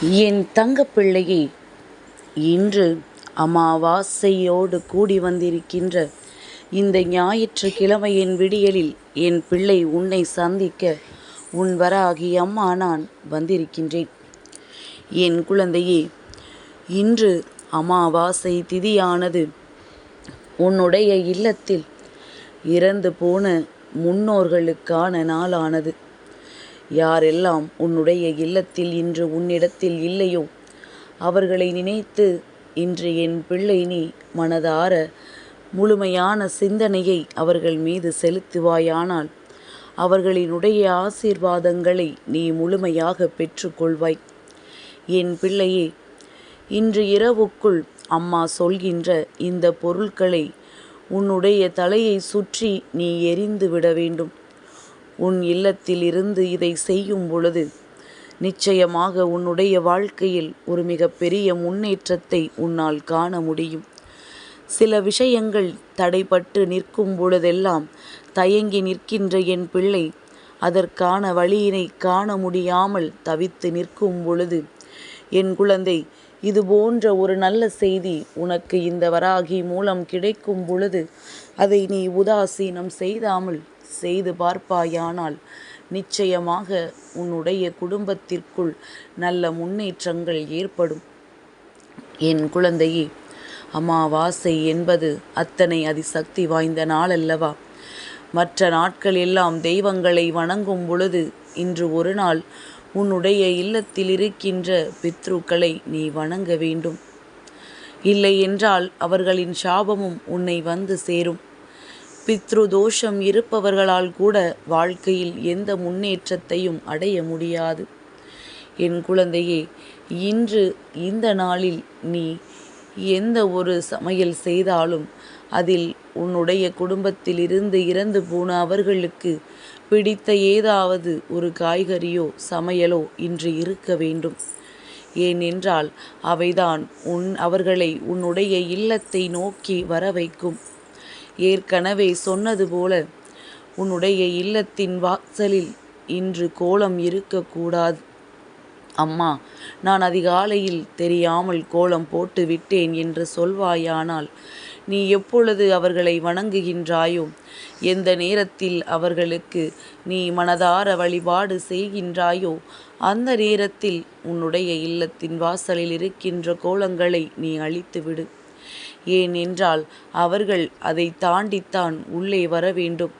என் தங்கப்பிள்ளையே இன்று அமாவாசையோடு கூடி வந்திருக்கின்ற இந்த ஞாயிற்றுக்கிழமையின் விடியலில் என் பிள்ளை உன்னை சந்திக்க உன் வராகி அம்மா நான் வந்திருக்கின்றேன். என் குழந்தையே இன்று அமாவாசை திதியானது உன்னுடைய இல்லத்தில் இறந்து போன முன்னோர்களுக்கான நாளானது. யாரெல்லாம் உன்னுடைய இல்லத்தில் இன்று உன்னிடத்தில் இல்லையோ அவர்களை நினைத்து இன்று என் பிள்ளை நீ மனதார முழுமையான சிந்தனையை அவர்கள் மீது செலுத்துவாயானால் அவர்களினுடைய ஆசீர்வாதங்களை நீ முழுமையாக பெற்றுக்கொள்வாய். என் பிள்ளையே இன்று இரவுக்குள் அம்மா சொல்கின்ற இந்த பொருட்களை உன்னுடைய தலையை சுற்றி நீ எரிந்து விட வேண்டும். உன் இல்லத்தில் இருந்து இதை செய்யும் பொழுது நிச்சயமாக உன்னுடைய வாழ்க்கையில் ஒரு மிகப்பெரிய முன்னேற்றத்தை உன்னால் காண முடியும். சில விஷயங்கள் தடைப்பட்டு நிற்கும் பொழுதெல்லாம் தயங்கி நிற்கின்ற என் பிள்ளை அதற்கான வழியினை காண முடியாமல் தவித்து நிற்கும் பொழுது என் குழந்தை இது போன்ற ஒரு நல்ல செய்தி உனக்கு இந்த வராகி மூலம் கிடைக்கும் பொழுது அதை நீ உதாசீனம் செய்தாமல் செய்து பார்ப்பாயானால் நிச்சயமாக உன்னுடைய குடும்பத்திற்குள் நல்ல முன்னேற்றங்கள் ஏற்படும். என் குழந்தையே அமாவாசை என்பது அத்தனை அதிசக்தி வாய்ந்த நாள் அல்லவா மற்ற நாட்கள் எல்லாம் தெய்வங்களை வணங்கும் பொழுது இன்று ஒரு நாள் உன்னுடைய இல்லத்தில் இருக்கின்ற பித்ருக்களை நீ வணங்க வேண்டும். இல்லை என்றால் அவர்களின் சாபமும் உன்னை வந்து சேரும். பித்ரு தோஷம் இருப்பவர்களால் கூட வாழ்க்கையில் எந்த முன்னேற்றத்தையும் அடைய முடியாது. என் குழந்தையே இன்று இந்த நாளில் நீ எந்த ஒரு சமையல் செய்தாலும் அதில் உன்னுடைய குடும்பத்தில் இருந்து இறந்து போன அவர்களுக்கு பிடித்த ஏதாவது ஒரு காய்கறியோ சமையலோ இன்று இருக்க வேண்டும். ஏனென்றால் அவைதான் உன் அவர்களை உன்னுடைய இல்லத்தை நோக்கி வர வைக்கும் ஏற்கனவே சொன்னது போல உன்னுடைய இல்லத்தின் வாசலில் இன்று கோலம் இருக்கக்கூடாது. அம்மா நான் அதிகாலையில் தெரியாமல் கோலம் போட்டு விட்டேன் என்று சொல்வாயானால் நீ எப்பொழுது அவர்களை வணங்குகின்றாயோ எந்த நேரத்தில் அவர்களுக்கு நீ மனதார வழிபாடு செய்கின்றாயோ அந்த நேரத்தில் உன்னுடைய இல்லத்தின் வாசலில் இருக்கின்ற கோலங்களை நீ அழித்துவிடு. ஏனென்றால் அவர்கள் அதை தாண்டித்தான் உள்ளே வர வேண்டும்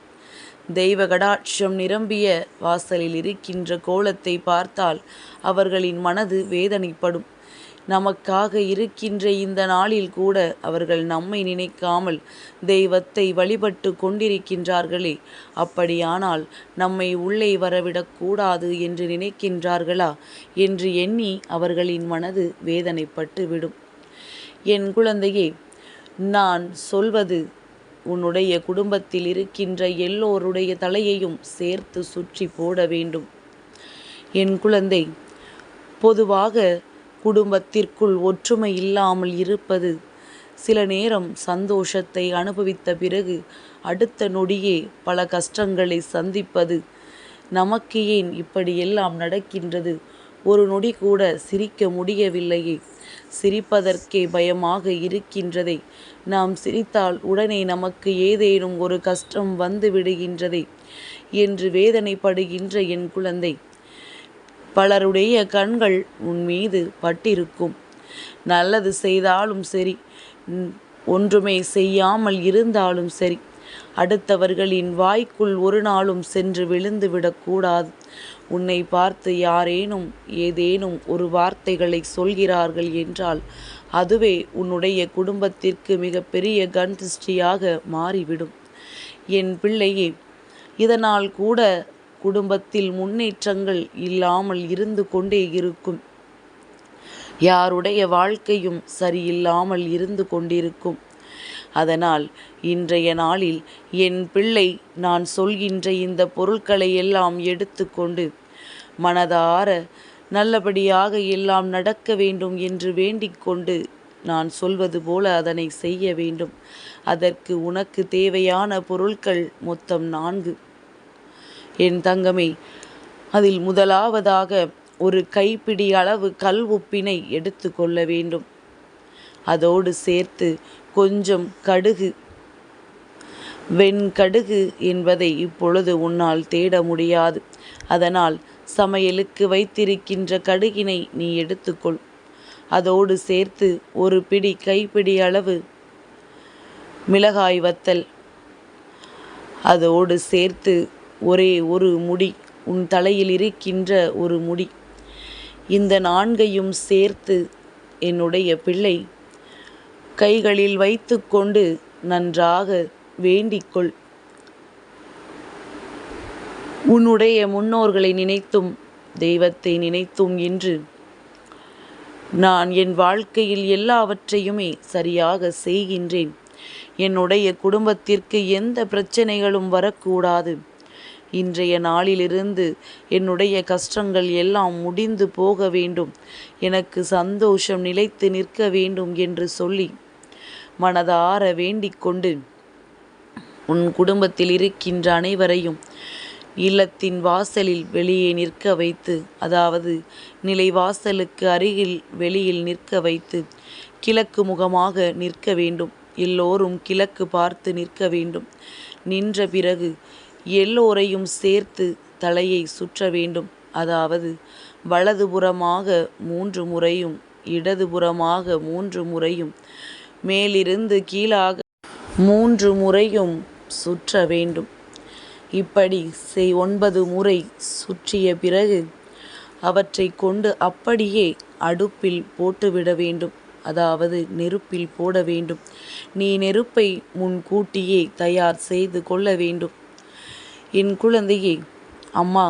தெய்வ கடாட்சம் நிரம்பிய வாசலில் இருக்கின்ற கோலத்தை பார்த்தால் அவர்களின் மனது வேதனைப்படும். நமக்காக இருக்கின்ற இந்த நாளில் கூட அவர்கள் நம்மை நினைக்காமல் தெய்வத்தை வழிபட்டு கொண்டிருக்கின்றார்களே. அப்படியானால் நம்மை உள்ளே வரவிடக்கூடாது என்று நினைக்கின்றார்களா என்று எண்ணி அவர்களின் மனது வேதனைப்பட்டு விடும் என் குழந்தையே நான் சொல்வது உன்னுடைய குடும்பத்தில் இருக்கின்ற எல்லோருடைய தலையையும் சேர்த்து சுற்றி போட வேண்டும். என் குழந்தை பொதுவாக குடும்பத்திற்குள் ஒற்றுமை இல்லாமல் இருப்பது சில நேரம் சந்தோஷத்தை அனுபவித்த பிறகு அடுத்த நொடியே பல கஷ்டங்களை சந்திப்பது நமக்கு ஏன் இப்படியெல்லாம் நடக்கின்றது? ஒரு நொடி கூட சிரிக்க முடியவில்லையே. சிரிப்பதற்கே பயமாக இருக்கின்றதே. நாம் சிரித்தால் உடனே நமக்கு ஏதேனும் ஒரு கஷ்டம் வந்து விடுகின்றதே என்று வேதனைப்படுகின்ற என் குழந்தை. பலருடைய கண்கள் உன் மீது பட்டிருக்கும். நல்லது செய்தாலும் சரி ஒன்றுமே செய்யாமல் இருந்தாலும் சரி அடுத்தவர்களின் வாய்க்குள் ஒரு நாளும் சென்று விழுந்து விடக்கூடாது உன்னை பார்த்து யாரேனும் ஏதேனும் ஒரு வார்த்தைகளை சொல்கிறார்கள் என்றால் அதுவே உன்னுடைய குடும்பத்திற்கு மிகப்பெரிய கன் திருஷ்டியாக மாறிவிடும். என் பிள்ளையே இதனால் கூட குடும்பத்தில் முன்னேற்றங்கள் இல்லாமல் இருந்து கொண்டே இருக்கும். யாருடைய வாழ்க்கையும் சரியில்லாமல் இருந்து கொண்டிருக்கும். அதனால் இன்றைய நாளில் என் பிள்ளை நான் சொல்கின்ற இந்த பொருட்களை எல்லாம் எடுத்துக்கொண்டு மனதார நல்லபடியாக எல்லாம் நடக்க வேண்டும் என்று வேண்டிக்கொண்டு நான் சொல்வது போல அதனை செய்ய வேண்டும். அதற்கு உனக்கு தேவையான பொருட்கள் மொத்தம் நான்கு. என் தங்கமே அதில் முதலாவதாக ஒரு கைப்பிடி அளவு கல் உப்பினை எடுத்து கொள்ள வேண்டும். அதோடு சேர்த்து கொஞ்சம் கடுகு. வெண்கடுகு என்பதை இப்பொழுது உன்னால் தேட முடியாது. அதனால் சமையலுக்கு வைத்திருக்கின்ற கடுகினை நீ எடுத்துக்கொள். அதோடு சேர்த்து ஒரு பிடி கைப்பிடி அளவு மிளகாய் வத்தல். அதோடு சேர்த்து ஒரே ஒரு முடி உன் தலையில் இருக்கின்ற ஒரு முடி. இந்த நான்கையும் சேர்த்து என்னுடைய பிள்ளை கைகளில் வைத்துக்கொண்டு நன்றாக வேண்டிக்கொள். உன்னுடைய முன்னோர்களை நினைத்தும் தெய்வத்தை நினைத்தும் என்று நான் என் வாழ்க்கையில் எல்லாவற்றையுமே சரியாக செய்கின்றேன். என்னுடைய குடும்பத்திற்கு எந்த பிரச்சனைகளும் வரக்கூடாது. இன்றைய நாளிலிருந்து என்னுடைய கஷ்டங்கள் எல்லாம் முடிந்து போக வேண்டும். எனக்கு சந்தோஷம் நிலைத்து நிற்க வேண்டும் என்று சொல்லி மனதார வேண்டிக் கொண்டு உன் குடும்பத்தில் இருக்கின்ற அனைவரையும் இல்லத்தின் வாசலில் வெளியே நிற்க வைத்து அதாவது நிலை வாசலுக்கு அருகில் வெளியில் நிற்க வைத்து கிழக்கு முகமாக நிற்க வேண்டும். எல்லோரும் கிழக்கு பார்த்து நிற்க வேண்டும். நின்ற பிறகு எல்லோரையும் சேர்த்து தலையை சுற்ற வேண்டும். அதாவது வலதுபுறமாக மூன்று முறையும் இடதுபுறமாக மூன்று முறையும் மேலிருந்து கீழாக மூன்று முறையும் சுற்ற வேண்டும். இப்படி செய் ஒன்பது முறை சுற்றிய பிறகு அவற்றை கொண்டு அப்படியே அடுப்பில் போட்டுவிட வேண்டும். அதாவது நெருப்பில் போட வேண்டும். நீ நெருப்பை முன்கூட்டியே தயார் செய்து கொள்ள வேண்டும். என் குழந்தையே அம்மா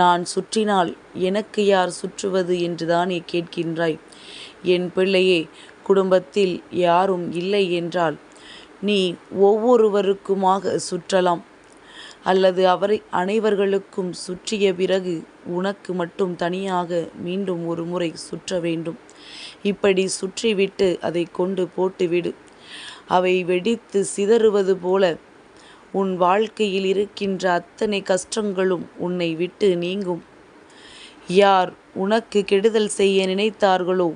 நான் சுற்றினால் எனக்கு யார் சுற்றுவது என்றுதானே கேட்கின்றாய். என் பிள்ளையே குடும்பத்தில் யாரும் இல்லை என்றால் நீ ஒவ்வொருவருக்குமாக சுற்றலாம். அல்லது அவரை அனைவர்களுக்கும் சுற்றிய பிறகு உனக்கு மட்டும் தனியாக மீண்டும் ஒரு முறை சுற்ற வேண்டும். இப்படி சுற்றிவிட்டு அதை கொண்டு போட்டுவிடு. அவை வெடித்து சிதறுவது போல உன் வாழ்க்கையில் இருக்கின்ற அத்தனை கஷ்டங்களும் உன்னை விட்டு நீங்கும். யார் உனக்கு கெடுதல் செய்ய நினைத்தார்களோ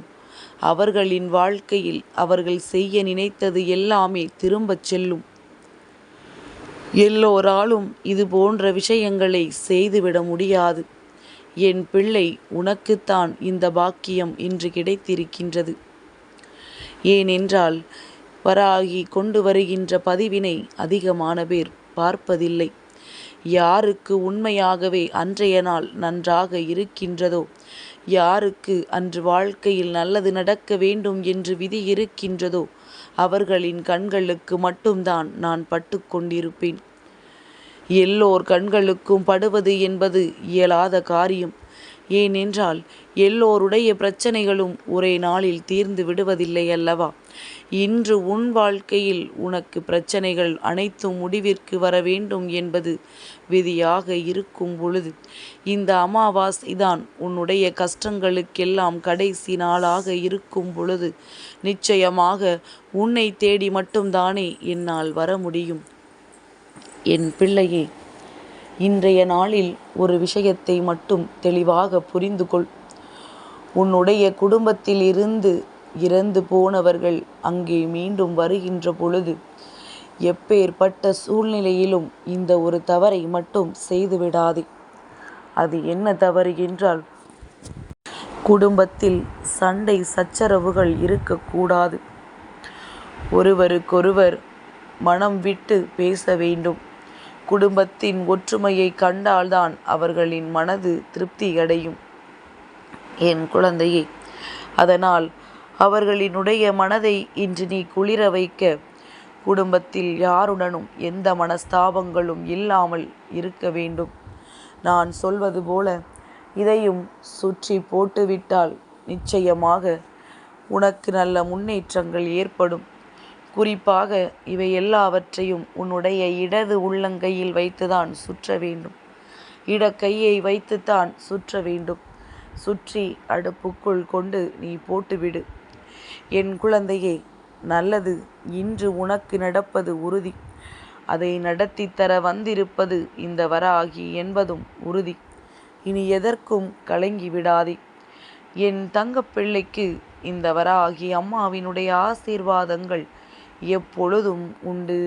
அவர்களின் வாழ்க்கையில் அவர்கள் செய்ய நினைத்தது எல்லாமே திரும்பச் செல்லும். எல்லோராலும் இது போன்ற விஷயங்களை செய்துவிட முடியாது. என் பிள்ளை உனக்குத்தான் இந்த பாக்கியம் இன்று கிடைத்திருக்கின்றது. ஏனென்றால் வராகி கொண்டு வருகின்ற பதிவினை அதிகமான பேர் பார்ப்பதில்லை. யாருக்கு உண்மையாகவே அன்றைய நாள் நன்றாக இருக்கின்றதோ யாருக்கு அன்று வாழ்க்கையில் நல்லது நடக்க வேண்டும் என்று விதி இருக்கின்றதோ அவர்களின் கண்களுக்கு மட்டும்தான் நான் பட்டு கொண்டிருப்பேன். எல்லோர் கண்களுக்கும் படுவது என்பது இயலாத காரியம். ஏனென்றால் எல்லோருடைய பிரச்சனைகளும் ஒரே நாளில் தீர்ந்து விடுவதில்லை அல்லவா? இன்று உன் வாழ்க்கையில் உனக்கு பிரச்சனைகள் அனைத்தும் முடிவிற்கு வர வேண்டும் என்பது விதியாக இருக்கும் பொழுது இந்த அமாவாசைதான் உன்னுடைய கஷ்டங்களுக்கெல்லாம் கடைசி நாளாக இருக்கும் பொழுது நிச்சயமாக உன்னை தேடி மட்டும்தானே என்னால் வர முடியும். என் பிள்ளையே இன்றைய நாளில் ஒரு விஷயத்தை மட்டும் தெளிவாக புரிந்து கொள். உன்னுடைய குடும்பத்தில் இருந்து இறந்து போனவர்கள் அங்கே மீண்டும் வருகின்ற பொழுது எப்பேற்பட்ட சூழ்நிலையிலும் இந்த ஒரு தவறை மட்டும் செய்துவிடாதே. அது என்ன தவறு என்றால் குடும்பத்தில் சண்டை சச்சரவுகள் இருக்கக்கூடாது. ஒருவருக்கொருவர் மனம் விட்டு பேச வேண்டும். குடும்பத்தின் ஒற்றுமையை கண்டால்தான் அவர்களின் மனது திருப்தி அடையும் என் குழந்தையே அதனால் அவர்களினுடைய மனதை இன்று நீ குளிர வைக்க குடும்பத்தில் யாருடனும் எந்த மனஸ்தாபங்களும் இல்லாமல் இருக்க வேண்டும். நான் சொல்வது போல இதையும் சுற்றி போட்டுவிட்டால் நிச்சயமாக உனக்கு நல்ல முன்னேற்றங்கள் ஏற்படும். குறிப்பாக இவை எல்லாவற்றையும் உன்னுடைய இடது உள்ளங்கையில் வைத்துதான் சுற்ற வேண்டும். இடக்கையை வைத்துத்தான் சுற்ற வேண்டும். சுற்றி அடுப்புக்குள் கொண்டு நீ போட்டுவிடு. என் குழந்தையே நல்லது. இன்று உனக்கு நடப்பது உறுதி. அதை நடத்தி தர வந்திருப்பது இந்த வராகி என்பதும் உறுதி. இனி எதற்கும் கலங்கி விடாதே. என் தங்கப்பிள்ளைக்கு இந்த வராகி அம்மாவினுடைய ஆசீர்வாதங்கள் எப்பொழுதும் உண்டு.